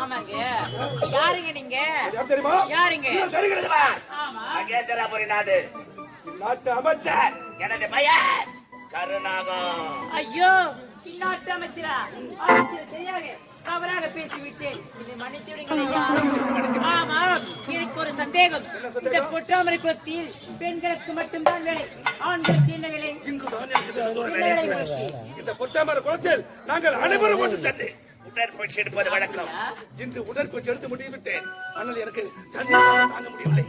ஆமாங்க. யாருங்க நீங்க? தெரியுமா? யாருங்க? தெரிகிறதுமா? நாடு. நாட்டு அமைச்சர். எனது கருணாகம். ஐயோ இந்நாட்டு அமைச்சரா? அமைச்சர் தெரியாது தவறாக பேசிவிட்டேன். இதை மன்னித்து விடுங்கள் ஆமா எனக்கு ஒரு சந்தேகம்? இந்த பொட்டாமரை குளத்தில் பெண்களுக்கு மட்டும்தான் வேலை ஆண்களுக்கு என்ன வேலை? இந்த பொட்டாமர குளத்தில் நாங்கள் அனைவரும் ஒன்று சேர்ந்து உடற்பயிற்சி எடுப்பது வழக்கம். இன்று உடற்பயிற்சி எடுத்து முடிவிட்டேன் ஆனால் எனக்கு தண்ணீர் தாங்க முடியவில்லை.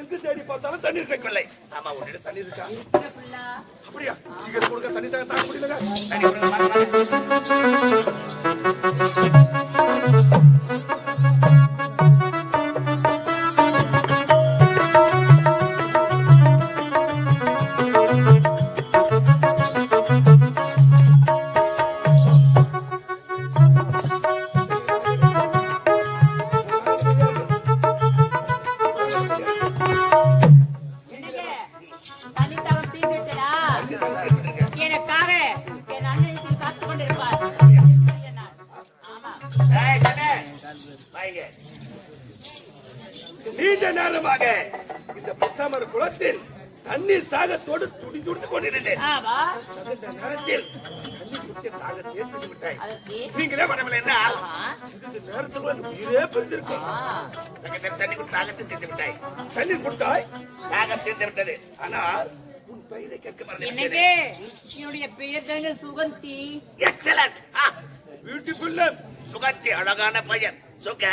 எங்கு தேடி பார்த்தாலும் தண்ணீர் கிடைக்கவில்லை. ஆமா உன்னிடம் தண்ணீர் இருக்கா? என்ன புள்ளா? அப்படியா? சீக்கிரம் கொடுக்க தண்ணி தாங்க தாங்க முடியல நீண்ட நேரமாக இந்த பொட்டாமர குளத்தில் தண்ணீர் தாகத்தோடு துடி துடித்து கொண்டிருந்தேன். ஆமா அந்த நேரத்தில் தண்ணீர் குடிக்க விட்டாய் நீங்களே என்றால் சிறிது நேரத்தில் உயிரே பிரிந்திருக்கும் தண்ணி கொடுத்து தாகத்தை தீர்த்து விட்டாய். தண்ணீர் கொடுத்தாய் தாகம் தீர்த்து விட்டது. ஆனால் உன் பெயரை கேட்க மறந்து என்னுடைய பெயர் தாங்க சுகந்தி? எக்ஸலன்ட் பியூட்டிஃபுல் சுகத்தி அழகான பையன். சுக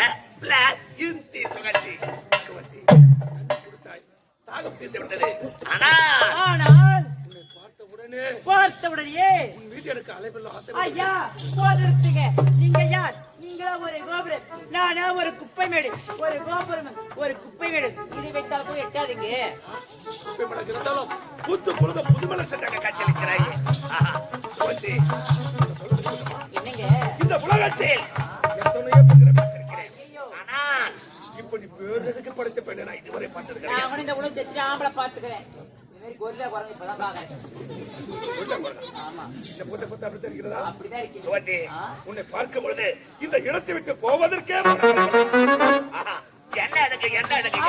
பிளாக் இந்தி கொடுத்தாய் தாகம் விட்டது ஆனால் பார்த்தவுடனே உன் மீது எனக்கு அலைவெல்லாம் ஆசை ஐயா போதிருத்துங்க நீங்க யார்? நீங்களா ஒரு கோபுரம்? நானா ஒரு குப்பை மேடு. ஒரு கோபுரம் ஒரு குப்பை மேடு. இதை வைத்தால் போய் எட்டாதீங்க. குப்பை மடங்கு இருந்தாலும் புத்து பொழுது புதுமலை சென்றாங்க காட்சியளிக்கிறாய். என்னங்க? இந்த உலகத்தில் எத்தனையோ இப்படி பேருக்கு படைத்த பெண்ணை நான் இதுவரை நான் கூட இந்த குரங்கு இப்பதான் பாக்குறேன் சுகத்தி ஆ? உன்னை பார்க்கும் பொழுது இந்த இடத்தை விட்டு போவதற்கே. என்ன. அழகு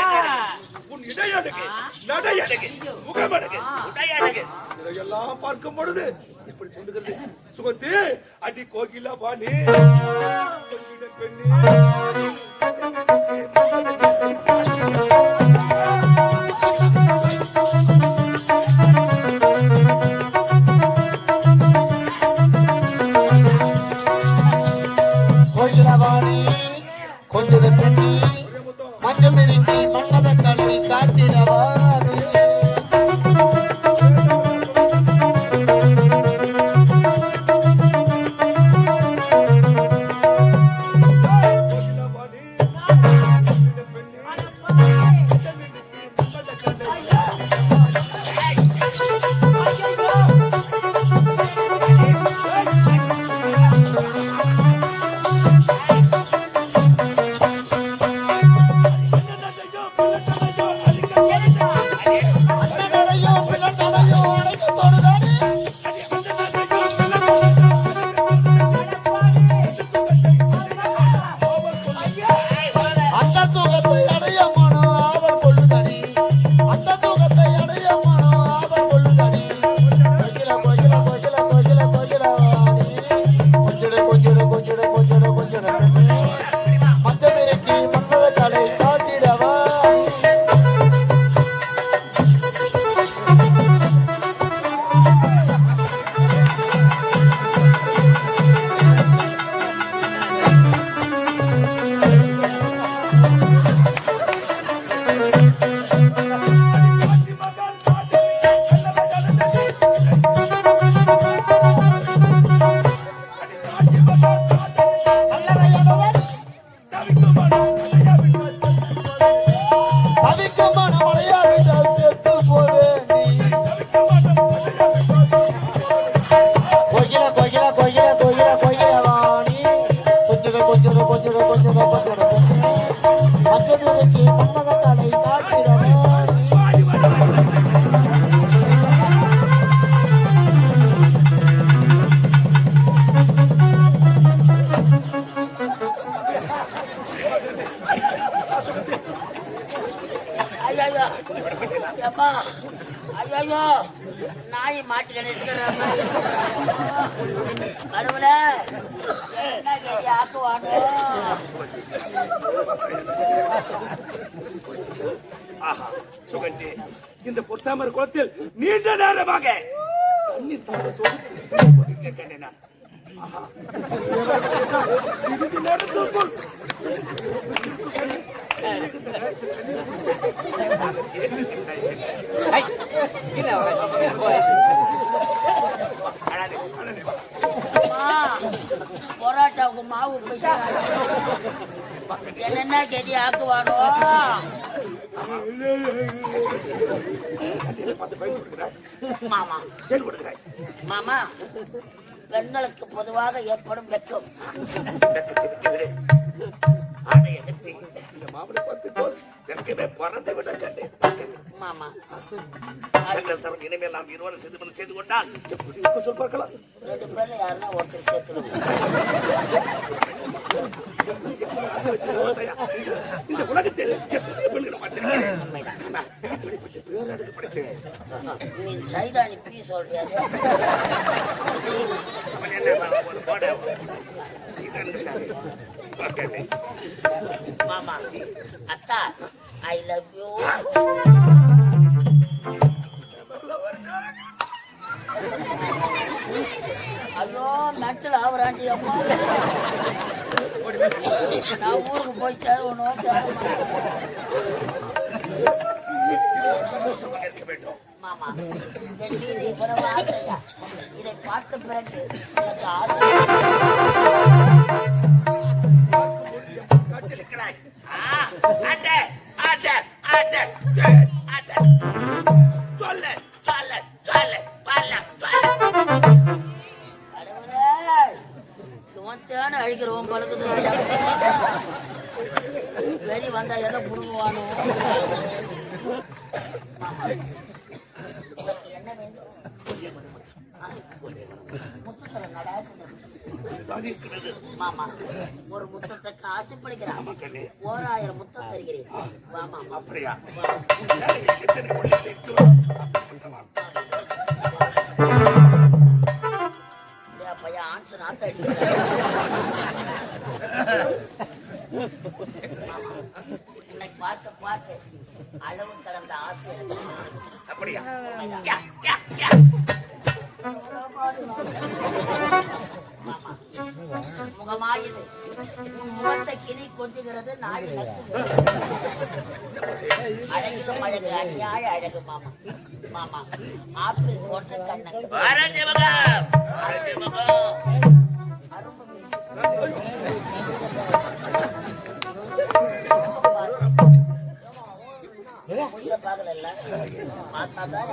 உன் இடை அழகு ஆ. நடை அழகு முகம் அழகு ஆ. உடை அழகு இதையெல்லாம் பார்க்கும் பொழுது இப்படி சொல்லுகிறது சுகந்தி அடி கோகிலா கொஞ்சிட பெண்ணே Thank you. ஆஹா சுகந்தி இந்த பொத்தாமர் குளத்தில் நீண்ட நேரமாக தண்ணீர் நான். ஆஹா. சிறிது நேரத்திற்குள் பொராட்டாவுக்கு மாவு என்னென்ன கேட்டி ஆக்குவானோ? பார்த்து மாமா. மாமா பெண்களுக்கு பொதுவாக ஏற்படும் வெக்கம். இந்த மாமனை பார்த்து பிறந்து விட கண்டேன். மாமா. இனிமேல் நாம் இருவரும் செய்து கொண்டு செய்து கொண்டால் எப்படி சொல் பார்க்கலாம். ரெண்டு பேர்ல யாருன்னா ஒருத்தர் சேர்த்துடும் இந்த உலகத்தில் எத்தனை பெண்களை நீ சைதானி பீ சொல்றியாது மாமா அத்தா ஐ லவ் யூ ஐயோ நட்டில் ஆவராண்டி அம்மா நான் ஊருக்கு போய் சேரணும் மாமா இதை பார்த்த பிறகு எனக்கு ஆசை ஆ, ஆட்ட, ஆட்ட, ஆட்ட, ஆட்ட. முத்தத்துல நடாக்குது மாமா ஒரு முத்தத்துக்கு ஆசைப்படுகிறான் ஓராயிரம் முத்தம் தருகிறேன் வா மாமா அப்படியா பையன் அடிக்கிறான் உன்னை பார்த்து பார்த்து அளவு கடந்த ஆசை. அப்படியா முகமாயுது உன் முகத்தை கிளி கொஞ்சுகிறது நாய் அழகிலும் அழகு அநியாய அழகு மாமா. மாமா ஆப்பிள் போன்ற மகம். அரும்பு மீசை. உள்ள பார்க்கலல்ல? பார்த்தாதான்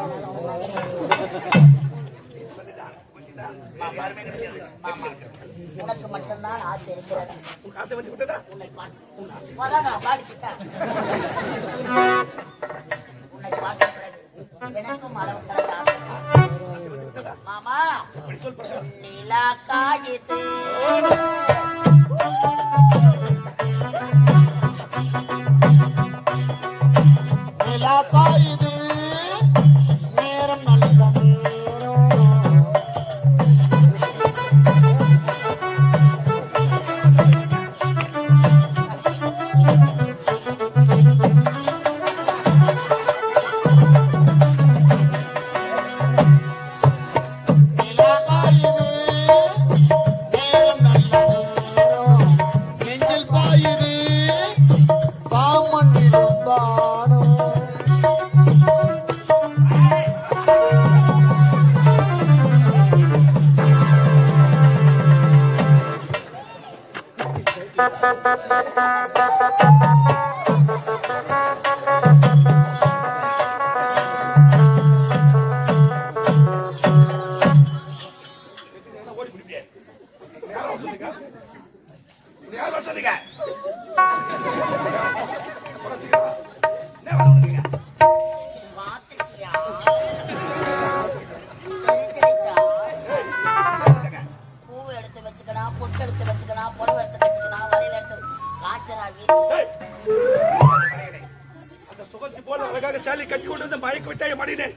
உனக்கு மட்டும்தான் ஆசை இருக்கிறது ஆசை வந்து விட்டதா உன்னை பார்த்து உன்னை பார்த்த எனக்கும் அளவு கடந்த மாமா நிலா காயுது ஓடி பிடிப்பேன் யாரும் சொன்னீங்க அந்த சுகத்தி போல அழகாக சாலி கட்டி கொண்டு வந்து மயக்க விட்டாய மடினே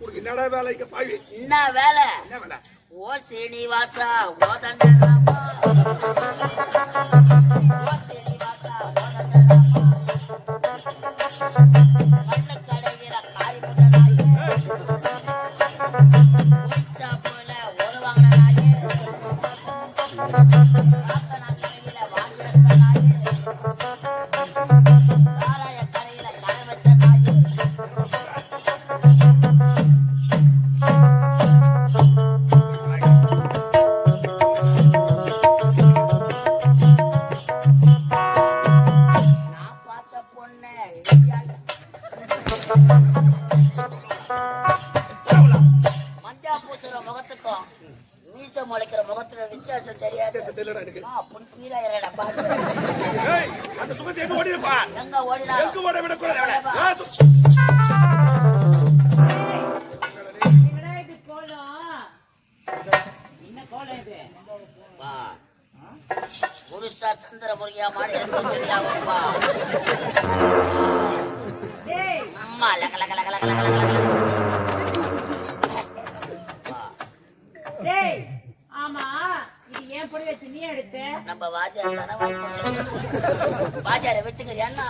உனக்கு என்னடா வேலை இங்க என்ன வேலை? ஓ சீனிவாசா ஓ வித்தியாசம் தெரியாது. பேச தெரியலடா எனக்கு. ஆ, புன் கீழாயிரடா பாத்து ஏய் அந்த சுகத்தை எங்க ஓடிடுப்பா எங்க ஓடினாலும் எங்க ஓட விட கூடாது ஆ, சு- என்னடா இது கோலம்? என்ன கோலம் இது? வா. புருஷா சந்திர முருகியா மாடி அம்மா லக லக லக லக லக லக லக. வா. டேய் ஆமா இது ஏன் பொடி வச்சு நீ எடுத்த நம்ம வாஜார் தானே வாங்கி வச்சுக்கிறியா என்ன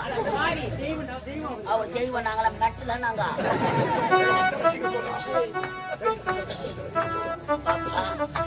தெய்வம் நாங்களாம் தெய்வம் அவர் தெய்வம் நாங்கள மெட்டல நாங்க. பாப்பா